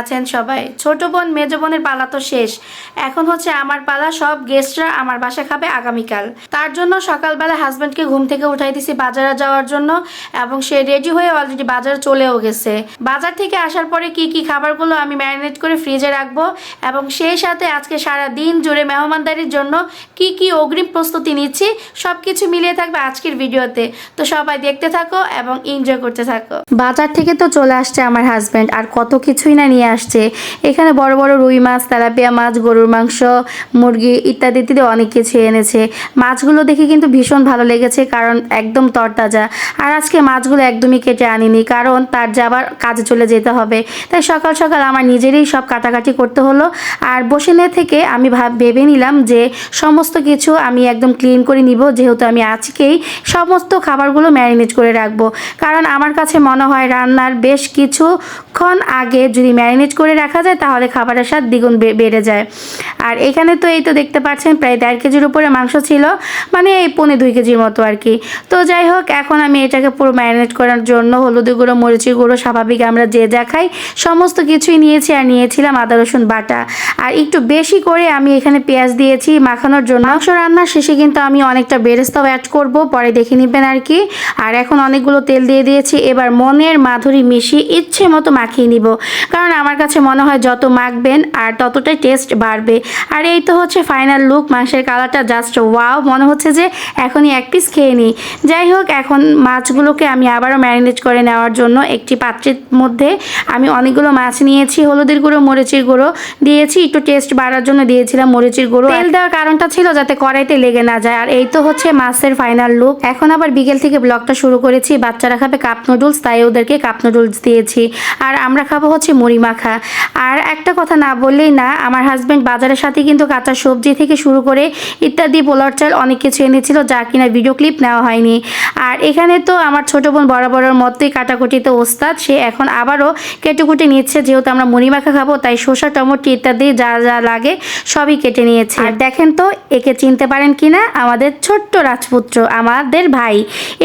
আছেন সবাই? ছোট বোন, মেজ বোনের পালা তো শেষ। এখন হচ্ছে আমার পালা, সব গেস্টরা আমার বাসায় খাবে আগামীকাল। তার জন্য সকালবেলা হাজব্যান্ডকে ঘুম থেকে উঠাই দিছি বাজারে যাওয়ার জন্য এবং সে রেডি হয়ে অলরেডি বাজারে চলেও গেছে। বাজার থেকে আসার পরে কি কি খাবারগুলো আমি ম্যারিনেট করে ফ্রিজে রাখব এবং সেই সাথে আজকে সারা দিন জুড়ে মেহমানদারির জন্য কি কি অগ্রিম প্রস্তুতি নিচ্ছি সব কিছু মিলিয়ে থাকবে আজকের ভিডিওতে। তো সবাই দেখতে থাকো এবং এনজয় করতে থাকো। বাজার থেকে তো চলে আসছে আমার হাজব্যান্ড আর কত কিছুই না নিয়ে আসছে। এখানে বড় বড় রুই মাছ, তেলাপিয়া মাছ, গরুর মাংস, মুরগি ইত্যাদি ইত্যাদি অনেক কিছু এনেছে। মাছগুলো দেখে কিন্তু ভীষণ ভালো লেগেছে কারণ একদম তরতাজা। আর আজকে মাছগুলো একদমই কেটে আনিনি কারণ তার যাবার কাজে চলে যেতে হবে। তাই সকাল সকাল আমার নিজেরই সব কাটাকাটি করতে হলো। আর বসেনে থেকে আমি ভাব ভেবে নিলাম যে সমস্ত কিছু আমি একদম ক্লিন করে নিব। যেহেতু আমি আজকেই সমস্ত খাবারগুলো ম্যারিনেট করে রাখব। কারণ আমার কাছে মনে হয় রান্নার বেশ কিছুক্ষণ আগে যদি ম্যারিনেট করে রাখা যায়, তাহলে খাবারের স্বাদ দ্বিগুণ বেড়ে যায়। আর এখানে তো এই তো দেখতে পাচ্ছেন, প্রায় দেড় কেজির উপরে মাংস ছিল মানে এই পৌনে দুই কেজির মতো আর কি। তো যাই হোক, এখন আমি এটাকে পুরো ম্যারিনেট করার জন্য হলুদ গুঁড়ো, মরিচি গুঁড়ো, স্বাভাবিক আমরা যে যা খাই, সমস্ত কিছুই নিয়েছি আর নিয়েছিলাম আদা, রসুন বাটা। আর একটু বেশি করে আমি এখানে পেঁয়াজ দিয়েছি মাখানোর জন্য। মাংস রান্নার শেষে কিন্তু আমি অনেকটা বেরেস্তাও অ্যাড করব, পরে দেখে নেবেন আর কি। আর এখন অনেকগুলো তেল দিয়ে দিয়েছি। এবার মনের মাধুরী মিশিয়ে ইচ্ছে মতো মাখিয়ে নিব। কারণ আমার কাছে মনে হয় যত মাখবেন আর ততটাই টেস্ট বাড়বে। আর এই তো হচ্ছে ফাইনাল লুক মাংসের কালারটা জাস্ট ওয়াও মনে হচ্ছে যে এখনই এক পিস খেয়ে নিই। যাই হোক, এখন মাছগুলোকে আমি আবারও ম্যারিনেট করে নেওয়ার জন্য একটি পাত্রের মধ্যে আমি অনেকগুলো মাছ নিয়েছি, হলুদের গুঁড়ো, মরিচের গুঁড়ো দিয়েছি, একটু টেস্ট বাড়ার জন্য দিয়েছিলাম মরিচের গুঁড়ো। তেল দেওয়ার কারণটা ছিল যাতে কড়াইতে লেগে না যায়। আর এই তো হচ্ছে মাছের ফাইনাল লুক এখন আবার বিকেল থেকে ব্লগটা শুরু করেছি। বাচ্চারা খাবে কাপ নুডলস তাই ওদেরকে কাপ নুডলস দিয়েছি। আর আমরা খাব হচ্ছে মুড়ি মাখা। আর একটা কথা না বললেই না, আমার হাজব্যান্ড বাজারের সাথে কিন্তু কাঁচা সবজি থেকে শুরু করে ইত্যাদি পোলার চাল অনেক কিছু এনেছিল যা কিনা ভিডিও ক্লিপ নেওয়া হয়নি। আর এখানে তো আমার ছোট বোন বরাবরের মতোই কাটাকুটিতে ওস্তাদ, সে এখন আবারও কেটে কুটে নিচ্ছে, যেহেতু আমরা মুড়ি মাখা খাব, তাই শসা, টমেটো ইত্যাদি যা যা লাগে সবই কেটে নিয়েছে। আর দেখেন তো, একে চিনতে পারেন কিনা? আমাদের ছোট্ট রাজপুত্র, আমাদের ভাই।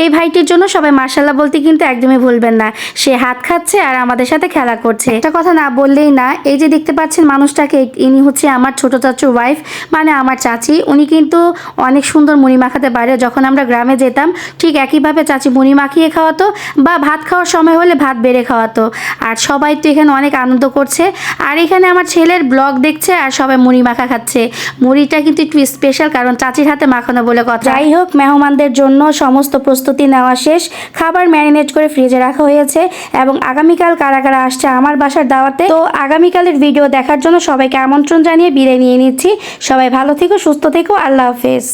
এই ভাইটির জন্য সবাই মার্শাল্লাহ বলতে কিন্তু একদমই ভুলবেন না। সে হাত খাচ্ছে আর আমাদের সাথে খেলা করছে। একটা কথা না বললেই না, এই যে দেখতে পাচ্ছেন মানুষটাকে, ইনি হচ্ছে আমার ছোট চাচুর ওয়াইফ মানে আমার চাচি। উনি কিন্তু অনেক সুন্দর মুড়ি মাখাতে পারে। যখন আমরা গ্রামে যেতাম, ঠিক একইভাবে চাচি মুড়ি মাখিয়ে খাওয়াতো বা ভাত খাওয়ার সময় হলে ভাত বেড়ে খাওয়াতো। আর সবাই তো এখানে অনেক আনন্দ করছে। আর এখানে আমার ছেলের ব্লগ দেখছে আর সবাই মুড়ি মাখা খাচ্ছে। মুড়িটা কিন্তু একটু স্পেশাল কারণ চাচির হাতে মাখানো বলে কথা। যাই হোক, মেহমানদের জন্য সমস্ত প্রস্তুতি নেওয়া শেষ। খাবার ম্যারিনেট করে ফ্রিজে রাখা হয়েছে এবং আগামীকাল কারা কারা আসছে আমার বাসার দাওয়াতে, তো আগামীকালের ভিডিও দেখার জন্য সবাইকে আমন্ত্রণ জানিয়ে বিদায় নিয়ে নিচ্ছি। সবাই ভালো থেকো, সুস্থ থেকো, আল্লাহ হাফেজ।